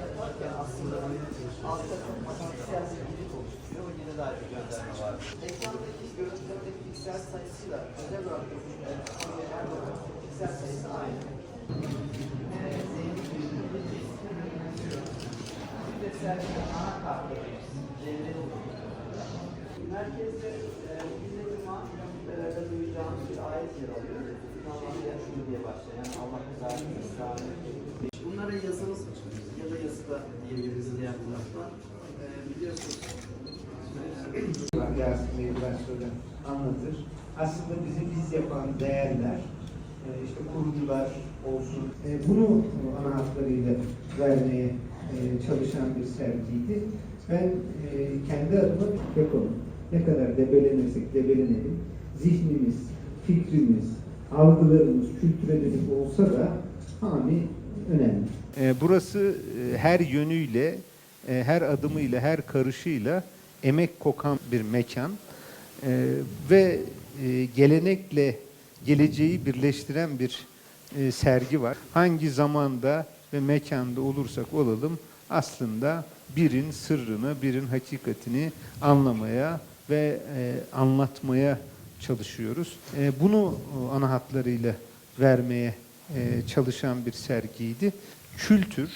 yaparken aslında altta matematiksel bir ve yine dair bir gönderme var. Ekrandaki görüntülerdeki piksel sayısıyla özel olarak e, Konya Erdoğan piksel sayısı aynı. E, Zeynep bir de ana kartlarımız. Devlet Merkezde e, bugün cuma e, duyacağımız bir ayet yer alıyor. Normalde şunu diye başlıyor. Yani Allah rızası ısrarı. Biraz sonra anlatır. Aslında bizi biz yapan değerler, e, işte kurucular olsun, e, bunu ana hatlarıyla vermeye e, çalışan bir sergiydi. Ben kendi adıma yapalım. Ne kadar debelenirsek debelenelim, zihnimiz, fikrimiz, algılarımız kültüre olsa da hami önemli. Burası her yönüyle, her adımıyla, her karışıyla emek kokan bir mekan E, ve e, gelenekle geleceği birleştiren bir e, sergi var. Hangi zamanda ve mekanda olursak olalım aslında birin sırrını, birin hakikatini anlamaya ve e, anlatmaya çalışıyoruz. E, bunu e, ana hatlarıyla vermeye e, çalışan bir sergiydi. Kültür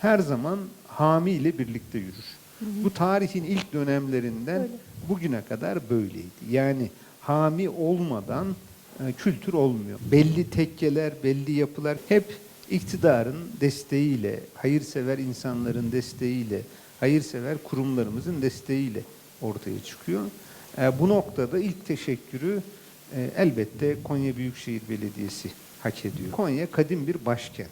her zaman hami ile birlikte yürür. Bu tarihin ilk dönemlerinden Öyle. bugüne kadar böyleydi. Yani hami olmadan e, kültür olmuyor. Belli tekkeler, belli yapılar hep iktidarın desteğiyle, hayırsever insanların desteğiyle, hayırsever kurumlarımızın desteğiyle ortaya çıkıyor. E, bu noktada ilk teşekkürü e, elbette Konya Büyükşehir Belediyesi hak ediyor. Konya kadim bir başkent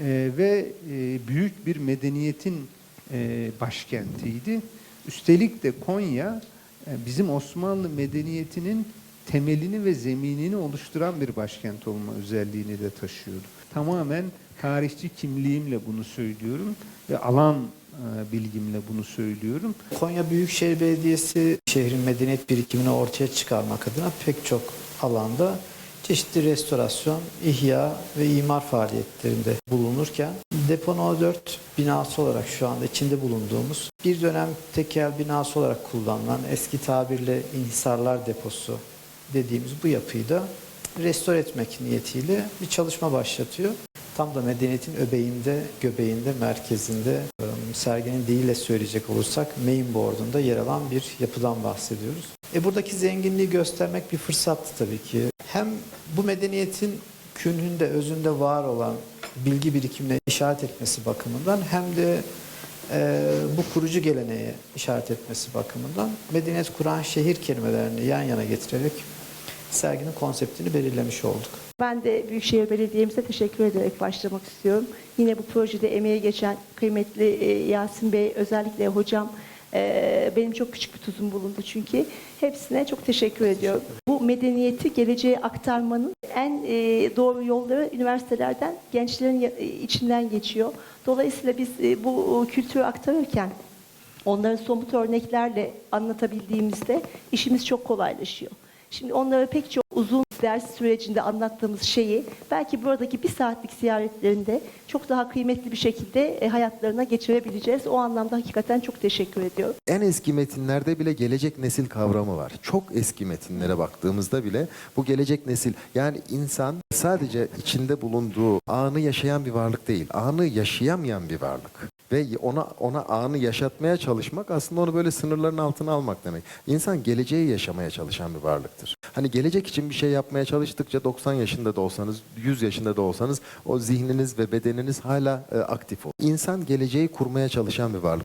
E, ve e, büyük bir medeniyetin e, başkentiydi. Üstelik de Konya e, bizim Osmanlı medeniyetinin temelini ve zeminini oluşturan bir başkent olma özelliğini de taşıyordu. Tamamen tarihçi kimliğimle bunu söylüyorum ve alan e, bilgimle bunu söylüyorum. Konya Büyükşehir Belediyesi şehrin medeniyet birikimini ortaya çıkarmak adına pek çok alanda çeşitli restorasyon, ihya ve imar faaliyetlerinde bulunurken Depo No 4 binası olarak şu anda içinde bulunduğumuz bir dönem tekel binası olarak kullanılan eski tabirle inhisarlar deposu dediğimiz bu yapıyı da restore etmek niyetiyle bir çalışma başlatıyor. Tam da medeniyetin öbeğinde, göbeğinde, merkezinde ım, serginin diliyle söyleyecek olursak main board'unda yer alan bir yapıdan bahsediyoruz. E buradaki zenginliği göstermek bir fırsattı tabii ki. Hem bu medeniyetin künhünde, özünde var olan bilgi birikimine işaret etmesi bakımından hem de e, bu kurucu geleneğe işaret etmesi bakımından medeniyet kuran şehir kelimelerini yan yana getirerek serginin konseptini belirlemiş olduk. Ben de Büyükşehir Belediye'mize teşekkür ederek başlamak istiyorum. Yine bu projede emeği geçen kıymetli e, Yasin Bey, özellikle hocam e, benim çok küçük bir tuzum bulundu çünkü. Hepsine çok teşekkür ediyorum. Bu medeniyeti geleceğe aktarmanın en e, doğru yolları üniversitelerden, gençlerin e, içinden geçiyor. Dolayısıyla biz e, bu kültürü aktarırken onları somut örneklerle anlatabildiğimizde işimiz çok kolaylaşıyor. Şimdi onlara pek çok ders sürecinde anlattığımız şeyi belki buradaki bir saatlik ziyaretlerinde çok daha kıymetli bir şekilde e, hayatlarına geçirebileceğiz. O anlamda hakikaten çok teşekkür ediyorum. En eski metinlerde bile gelecek nesil kavramı var. Çok eski metinlere baktığımızda bile bu gelecek nesil yani insan sadece içinde bulunduğu anı yaşayan bir varlık değil. Anı yaşayamayan bir varlık. Ve ona ona anı yaşatmaya çalışmak aslında onu böyle sınırların altına almak demek. İnsan geleceği yaşamaya çalışan bir varlıktır. Hani gelecek için bir şey yapmaya çalıştıkça 90 yaşında da olsanız, 100 yaşında da olsanız o zihniniz ve bedeniniz hala e, aktif olur. İnsan geleceği kurmaya çalışan bir varlık.